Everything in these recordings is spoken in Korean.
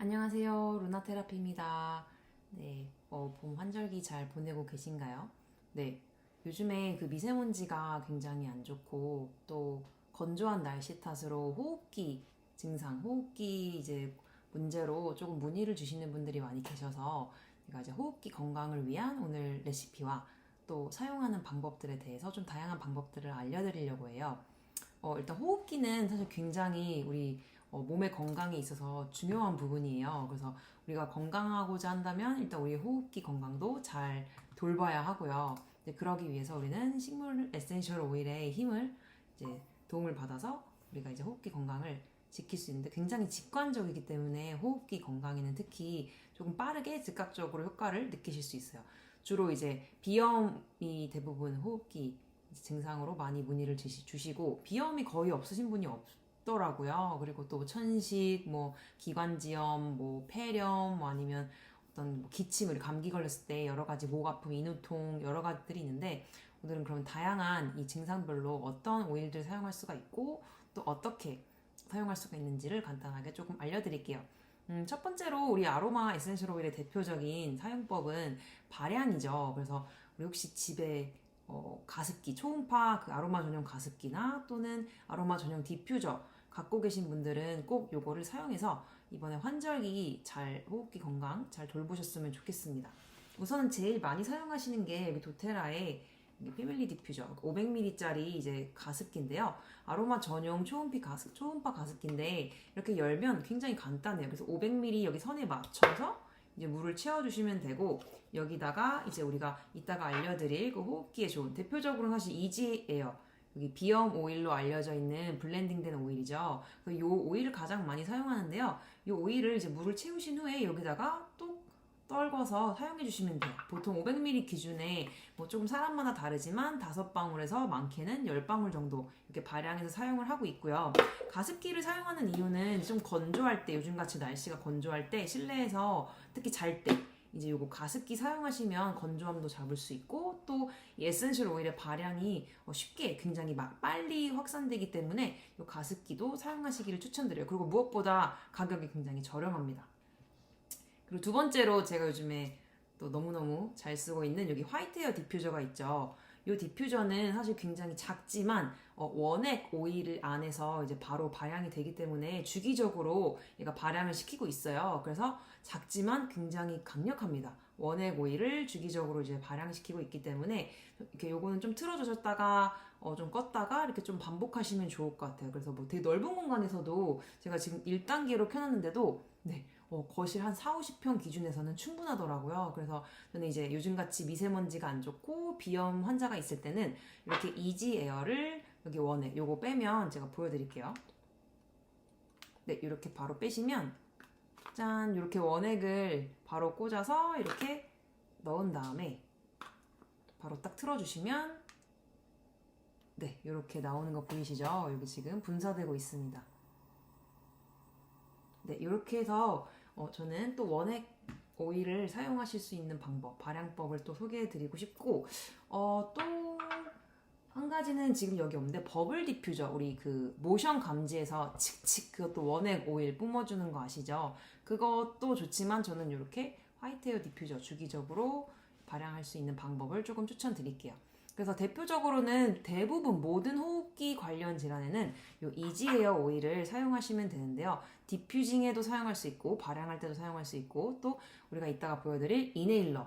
안녕하세요. 루나 테라피입니다. 네, 어, 봄 환절기 잘 보내고 계신가요? 네, 요즘에 그 미세먼지가 굉장히 안 좋고 또 건조한 날씨 탓으로 호흡기 증상, 호흡기 이제 문제로 조금 문의를 주시는 분들이 많이 계셔서 제가 이제 호흡기 건강을 위한 오늘 레시피와 또 사용하는 방법들에 대해서 좀 다양한 방법들을 알려드리려고 해요. 어, 일단 호흡기는 사실 굉장히 우리 어, 몸의 건강에 있어서 중요한 부분이에요. 그래서 우리가 건강하고자 한다면 일단 우리 호흡기 건강도 잘 돌봐야 하고요. 그러기 위해서 우리는 식물 에센셜 오일의 힘을 이제 도움을 받아서 우리가 이제 호흡기 건강을 지킬 수 있는데 굉장히 직관적이기 때문에 호흡기 건강에는 특히 조금 빠르게 즉각적으로 효과를 느끼실 수 있어요. 주로 이제 비염이 대부분 호흡기 증상으로 많이 문의를 주시- 주시고 비염이 거의 없으신 분이 없 더라고요. 그리고 또 천식, 뭐 기관지염, 뭐 폐렴, 뭐 아니면 어떤 뭐 기침, 우리 감기 걸렸을 때 여러 가지 목 아픔, 인후통 여러 가지들이 있는데 오늘은 그럼 다양한 이 증상별로 어떤 오일들 사용할 수가 있고 또 어떻게 사용할 수가 있는지를 간단하게 조금 알려드릴게요. 음, 첫 번째로 우리 아로마 에센셜 오일의 대표적인 사용법은 발향이죠. 그래서 우리 혹시 집에 어, 가습기, 초음파 그 아로마 전용 가습기나 또는 아로마 전용 디퓨저 갖고 계신 분들은 꼭 요거를 사용해서 이번에 환절기 잘 호흡기 건강 잘 돌보셨으면 좋겠습니다. 우선은 제일 많이 사용하시는 게 여기 도테라의 패밀리 디퓨저 500ml짜리 이제 가습기인데요. 아로마 전용 초음파 가습 초음파 가습기인데 이렇게 열면 굉장히 간단해요. 그래서 500ml 여기 선에 맞춰서 이제 물을 채워주시면 되고 여기다가 이제 우리가 이따가 알려드릴 그 호흡기에 좋은 대표적으로 사실 이지에어 여기 비염 오일로 알려져 있는 블렌딩된 오일이죠. 이 오일을 가장 많이 사용하는데요. 이 오일을 이제 물을 채우신 후에 여기다가 또 떨궈서 사용해 주시면 돼요. 보통 500ml 기준에 뭐 조금 사람마다 다르지만 5방울에서 많게는 10방울 정도 이렇게 발향해서 사용을 하고 있고요. 가습기를 사용하는 이유는 좀 건조할 때 요즘 같이 날씨가 건조할 때 실내에서 특히 잘 때 이제 요거 가습기 사용하시면 건조함도 잡을 수 있고 또 이 에센셜 오일의 발향이 어, 쉽게 굉장히 막 빨리 확산되기 때문에 이 가습기도 사용하시기를 추천드려요. 그리고 무엇보다 가격이 굉장히 저렴합니다. 그리고 두 번째로 제가 요즘에 또 너무너무 잘 쓰고 있는 여기 화이트 에어 디퓨저가 있죠. 이 디퓨저는 사실 굉장히 작지만 어, 원액 오일 안에서 이제 바로 발향이 되기 때문에 주기적으로 얘가 발향을 시키고 있어요. 그래서 작지만 굉장히 강력합니다. 원액 오일을 주기적으로 이제 발향시키고 있기 때문에 이렇게 요거는 좀 틀어주셨다가 어, 좀 껐다가 이렇게 좀 반복하시면 좋을 것 같아요. 그래서 뭐 되게 넓은 공간에서도 제가 지금 1단계로 켜놨는데도 네, 어, 거실 한 4, 50평 기준에서는 충분하더라고요. 그래서 저는 이제 요즘같이 미세먼지가 안 좋고 비염 환자가 있을 때는 이렇게 이지 에어를 여기 원액 요거 빼면 제가 보여드릴게요. 네, 이렇게 바로 빼시면 짠 이렇게 원액을 바로 꽂아서 이렇게 넣은 다음에 바로 딱 틀어주시면 네, 이렇게 나오는 거 보이시죠? 여기 지금 분사되고 있습니다. 네, 이렇게 해서 어, 저는 또 원액 오일을 사용하실 수 있는 방법, 발향법을 또 소개해 드리고 싶고, 어, 또 한 가지는 지금 여기 없는데, 버블 디퓨저, 우리 그 모션 감지에서 칙칙 그것도 원액 오일 뿜어주는 거 아시죠? 그것도 좋지만 저는 이렇게 화이트 에어 디퓨저 주기적으로 발향할 수 있는 방법을 조금 추천드릴게요. 그래서 대표적으로는 대부분 모든 호흡기 관련 질환에는 이 이지에어 오일을 사용하시면 되는데요. 디퓨징에도 사용할 수 있고 발향할 때도 사용할 수 있고 또 우리가 이따가 보여드릴 이네일러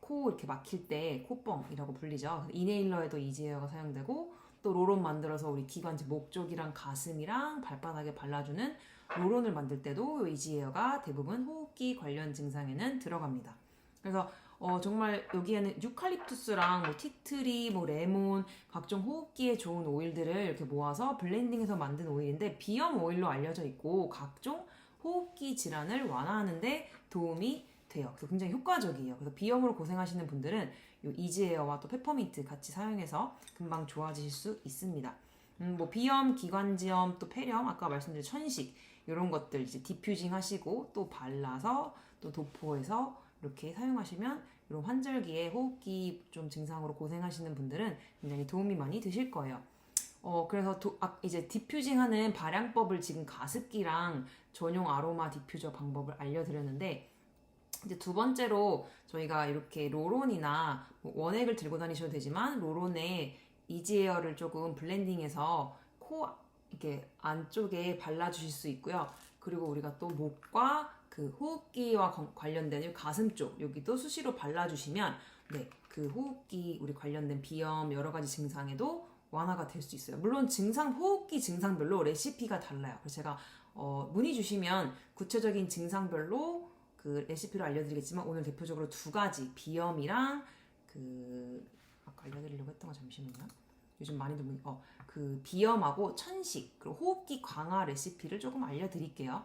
코 이렇게 막힐 때 코뻥이라고 불리죠. 이네일러에도 이지에어가 사용되고 또 로론 만들어서 우리 기관지 목 쪽이랑 가슴이랑 발바닥에 발라주는 로론을 만들 때도 이 이지에어가 대부분 호흡기 관련 증상에는 들어갑니다. 그래서 어, 정말 여기에는 유칼립투스랑 뭐 티트리, 뭐 레몬, 각종 호흡기에 좋은 오일들을 이렇게 모아서 블렌딩해서 만든 오일인데 비염 오일로 알려져 있고 각종 호흡기 질환을 완화하는데 도움이 돼요. 그래서 굉장히 효과적이에요. 그래서 비염으로 고생하시는 분들은 이 이지에어와 또 페퍼민트 같이 사용해서 금방 좋아지실 수 있습니다. 음, 뭐 비염, 기관지염, 또 폐렴, 아까 말씀드린 천식 이런 것들 이제 디퓨징 하시고 또 발라서 또 도포해서 이렇게 사용하시면 이런 환절기에 호흡기 좀 증상으로 고생하시는 분들은 굉장히 도움이 많이 되실 거예요. 어, 그래서 도- 아, 이제 디퓨징 하는 발향법을 지금 가습기랑 전용 아로마 디퓨저 방법을 알려드렸는데 이제 두 번째로 저희가 이렇게 로론이나 뭐 원액을 들고 다니셔도 되지만 로론에 이지에어를 조금 블렌딩해서 코 이렇게 안쪽에 발라주실 수 있고요. 그리고 우리가 또 목과 그 호흡기와 건- 관련된 이 가슴 쪽 여기도 수시로 발라주시면 네, 그 호흡기 우리 관련된 비염 여러 가지 증상에도 완화가 될 수 있어요. 물론 증상 호흡기 증상별로 레시피가 달라요. 그래서 제가 어, 문의 주시면 구체적인 증상별로 그 레시피를 알려드리겠지만 오늘 대표적으로 두 가지 비염이랑 그 아까 알려드리려고 했던 거 잠시만요. 요즘 많이들 문의 어 그 비염하고 천식 그리고 호흡기 강화 레시피를 조금 알려드릴게요.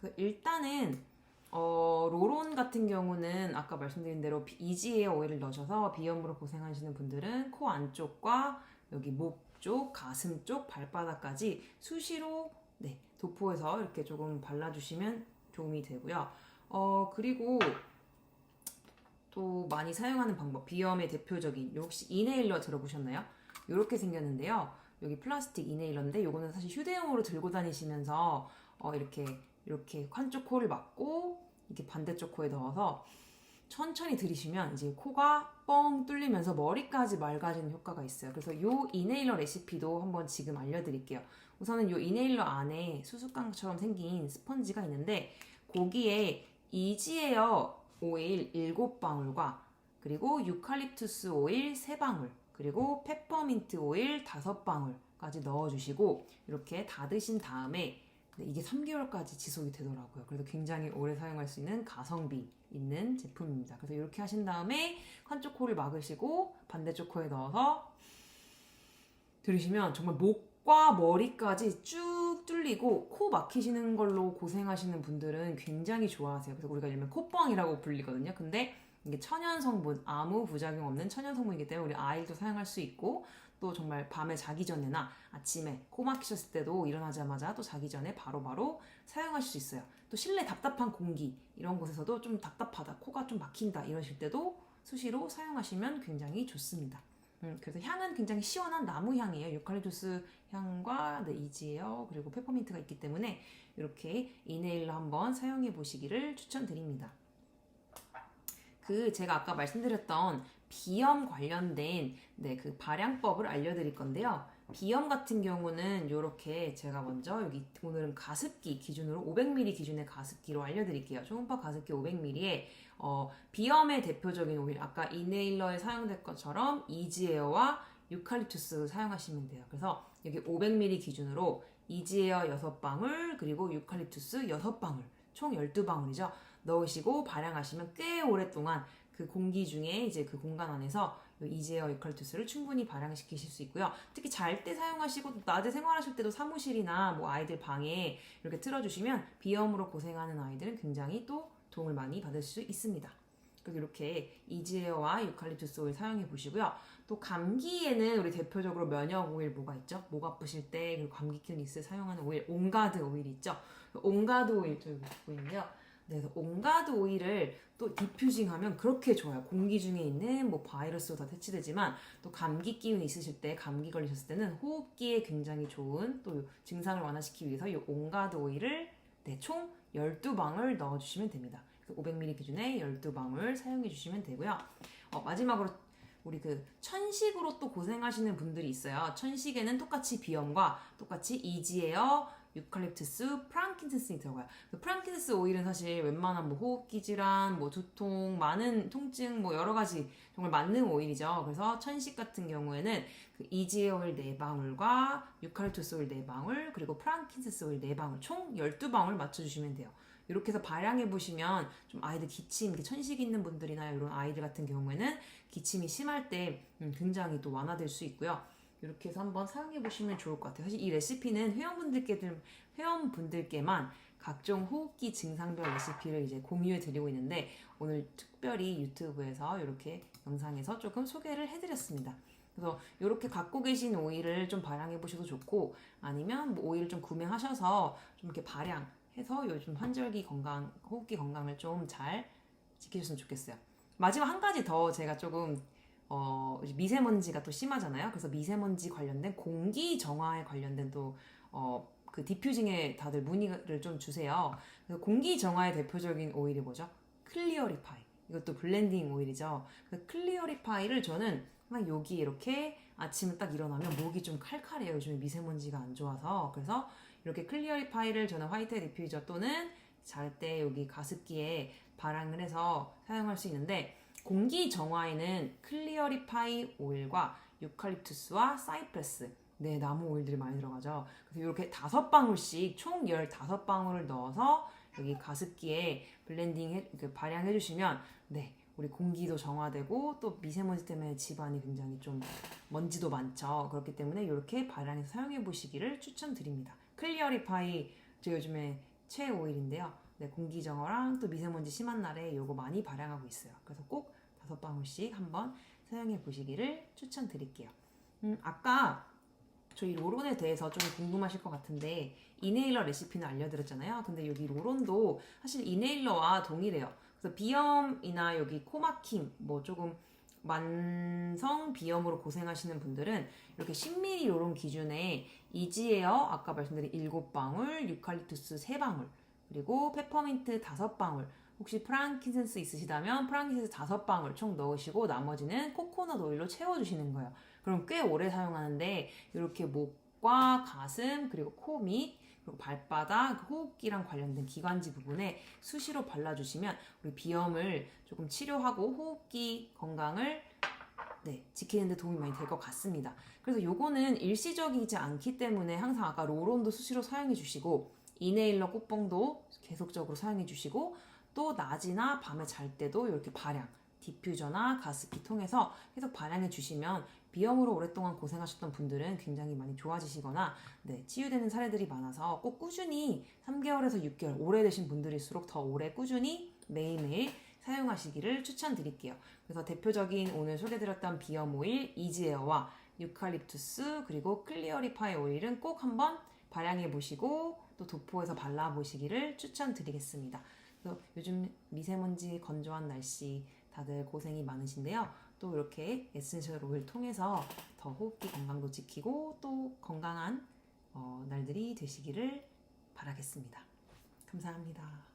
그 일단은 어, 로론 같은 경우는 아까 말씀드린 대로 비- 이지에어 오일을 넣으셔서 비염으로 고생하시는 분들은 코 안쪽과 여기 목 쪽, 가슴 쪽, 발바닥까지 수시로 네, 도포해서 이렇게 조금 발라주시면 도움이 되고요. 어, 그리고 또 많이 사용하는 방법, 비염의 대표적인, 요 혹시 이네일러 들어보셨나요? 이렇게 생겼는데요. 여기 플라스틱 이네일러인데, 요거는 사실 휴대용으로 들고 다니시면서, 어, 이렇게, 이렇게 한쪽 코를 막고, 이렇게 반대쪽 코에 넣어서, 천천히 들이쉬면 이제 코가 뻥 뚫리면서 머리까지 맑아지는 효과가 있어요. 그래서 요 이네일러 레시피도 한번 지금 알려드릴게요. 우선은 요 이네일러 안에 수수깡처럼 생긴 스펀지가 있는데 거기에 이지에어 오일 7방울과 그리고 유칼립투스 오일 3방울 그리고 페퍼민트 오일 5방울까지 넣어주시고 이렇게 닫으신 다음에 네, 이게 3개월까지 지속이 되더라고요. 그래서 굉장히 오래 사용할 수 있는 가성비 있는 제품입니다. 그래서 이렇게 하신 다음에 한쪽 코를 막으시고 반대쪽 코에 넣어서 들이시면 정말 목과 머리까지 쭉 뚫리고 코 막히시는 걸로 고생하시는 분들은 굉장히 좋아하세요. 그래서 우리가 일명 콧뻥이라고 불리거든요. 근데 이게 천연 성분, 아무 부작용 없는 천연 성분이기 때문에 우리 아이도 사용할 수 있고 또 정말 밤에 자기 전에나 아침에 코 막히셨을 때도 일어나자마자 또 자기 전에 바로바로 사용하실 수 있어요. 또 실내 답답한 공기 이런 곳에서도 좀 답답하다, 코가 좀 막힌다 이러실 때도 수시로 사용하시면 굉장히 좋습니다. 음, 그래서 향은 굉장히 시원한 나무 향이에요. 유칼립투스 향과 네, 이지에어 그리고 페퍼민트가 있기 때문에 이렇게 이네일러 한번 사용해 보시기를 추천드립니다. 그 제가 아까 말씀드렸던 비염 관련된 네, 그 발향법을 알려드릴 건데요. 비염 같은 경우는 이렇게 제가 먼저 여기 오늘은 가습기 기준으로 500ml 기준의 가습기로 알려드릴게요. 초음파 가습기 500ml에 어, 비염의 대표적인 오일 아까 이네일러에 사용될 것처럼 이지에어와 유칼립투스 사용하시면 돼요. 그래서 여기 500ml 기준으로 이지에어 6방울 그리고 유칼립투스 6방울 총 12방울이죠. 넣으시고 발향하시면 꽤 오랫동안 그 공기 중에 이제 그 공간 안에서 이지에어 유칼립투스를 충분히 발향시키실 수 있고요. 특히 잘 때 사용하시고 낮에 생활하실 때도 사무실이나 뭐 아이들 방에 이렇게 틀어주시면 비염으로 고생하는 아이들은 굉장히 또 도움을 많이 받을 수 있습니다. 이렇게 이지에어와 유칼립투스 오일 사용해 보시고요. 또 감기에는 우리 대표적으로 면역 오일 뭐가 있죠? 목 아프실 때 그리고 감기 기운 있을 때 사용하는 오일 온가드 오일 있죠? 온가드 오일 저기 보이는데요. 네, 그래서 온가드 오일을 또 디퓨징하면 그렇게 좋아요. 공기 중에 있는 뭐 바이러스도 다 퇴치되지만 또 감기 기운 있으실 때 감기 걸리셨을 때는 호흡기에 굉장히 좋은 또 증상을 완화시키기 위해서 이 온가드 오일을 네, 총 12방울 넣어주시면 됩니다. 500ml 기준에 12방울 사용해 주시면 되고요. 어, 마지막으로 우리 그 천식으로 또 고생하시는 분들이 있어요. 천식에는 똑같이 비염과 똑같이 이지에어, 유칼립투스, 프랑킨센스이 들어가요. 그 프랑킨센스 오일은 사실 웬만한 뭐 호흡기 질환, 뭐 두통, 많은 통증, 뭐 여러 가지 정말 맞는 오일이죠. 그래서 천식 같은 경우에는 그 이지에어 오일 4방울과 유칼립투스 오일 4방울, 그리고 프랑킨센스 오일 4방울, 총 12방울 맞춰주시면 돼요. 이렇게 해서 발향해 보시면 좀 아이들 기침, 천식 있는 분들이나 이런 아이들 같은 경우에는 기침이 심할 때 음, 굉장히 또 완화될 수 있고요. 이렇게 해서 한번 사용해 보시면 좋을 것 같아요. 사실 이 레시피는 회원분들께 회원분들께만 각종 호흡기 증상별 레시피를 이제 공유해 드리고 있는데 오늘 특별히 유튜브에서 이렇게 영상에서 조금 소개를 해드렸습니다. 그래서 이렇게 갖고 계신 오일을 좀 발향해 보셔도 좋고 아니면 뭐 오일을 좀 구매하셔서 좀 이렇게 발향해서 요즘 환절기 건강, 호흡기 건강을 좀 잘 지키셨으면 좋겠어요. 마지막 한 가지 더 제가 조금 어, 미세먼지가 또 심하잖아요. 그래서 미세먼지 관련된 공기 정화에 관련된 또 어, 그 디퓨징에 다들 문의를 좀 주세요. 그래서 공기 정화의 대표적인 오일이 뭐죠? 클리어리파이. 이것도 블렌딩 오일이죠. 그 클리어리파이를 저는 막 여기 이렇게 아침에 딱 일어나면 목이 좀 칼칼해요. 요즘에 미세먼지가 안 좋아서. 그래서 이렇게 클리어리파이를 저는 화이트 디퓨저 또는 잘 때 여기 가습기에 발향을 해서 사용할 수 있는데 공기 정화에는 클리어리파이 오일과 유칼립투스와 사이프레스 네 나무 오일들이 많이 들어가죠. 그래서 이렇게 다섯 방울씩 총 15방울을 넣어서 여기 가습기에 블렌딩 해, 그 발향해 주시면 네 우리 공기도 정화되고 또 미세먼지 때문에 집안이 굉장히 좀 먼지도 많죠. 그렇기 때문에 이렇게 발향해서 사용해 보시기를 추천드립니다. 클리어리파이 저 요즘에 최애 오일인데요. 네, 공기 정화랑 또 미세먼지 심한 날에 요거 많이 발향하고 있어요. 그래서 꼭 다섯 방울씩 한번 사용해 보시기를 추천드릴게요. 음, 아까 저희 로론에 대해서 좀 궁금하실 것 같은데 이네일러 레시피는 알려드렸잖아요. 근데 여기 로론도 사실 이네일러와 동일해요. 그래서 비염이나 여기 코막힘 뭐 조금 만성 비염으로 고생하시는 분들은 이렇게 10ml 로론 기준에 이지에어 아까 말씀드린 7방울, 유칼립투스 3방울, 그리고 페퍼민트 5방울, 혹시 프랑킨센스 있으시다면 프랑킨센스 5방울 총 넣으시고 나머지는 코코넛 오일로 채워주시는 거예요. 그럼 꽤 오래 사용하는데 이렇게 목과 가슴 그리고 코 밑 그리고 발바닥 그 호흡기랑 관련된 기관지 부분에 수시로 발라주시면 우리 비염을 조금 치료하고 호흡기 건강을 네, 지키는데 도움이 많이 될 것 같습니다. 그래서 요거는 일시적이지 않기 때문에 항상 아까 로론도 수시로 사용해 주시고 이네일러 꽃봉도 계속적으로 사용해 주시고 또 낮이나 밤에 잘 때도 이렇게 발향 디퓨저나 가습기 통해서 계속 발향해 주시면 비염으로 오랫동안 고생하셨던 분들은 굉장히 많이 좋아지시거나 네, 치유되는 사례들이 많아서 꼭 꾸준히 3개월에서 6개월 오래되신 분들일수록 더 오래 꾸준히 매일매일 사용하시기를 추천드릴게요. 그래서 대표적인 오늘 소개드렸던 비염 오일 이지에어와 유칼립투스 그리고 클리어리파이 오일은 꼭 한번 발향해 보시고 또 도포해서 발라 보시기를 추천드리겠습니다. 그래서 요즘 미세먼지 건조한 날씨 다들 고생이 많으신데요. 또 이렇게 에센셜 오일 통해서 더 호흡기 건강도 지키고 또 건강한 어, 날들이 되시기를 바라겠습니다. 감사합니다.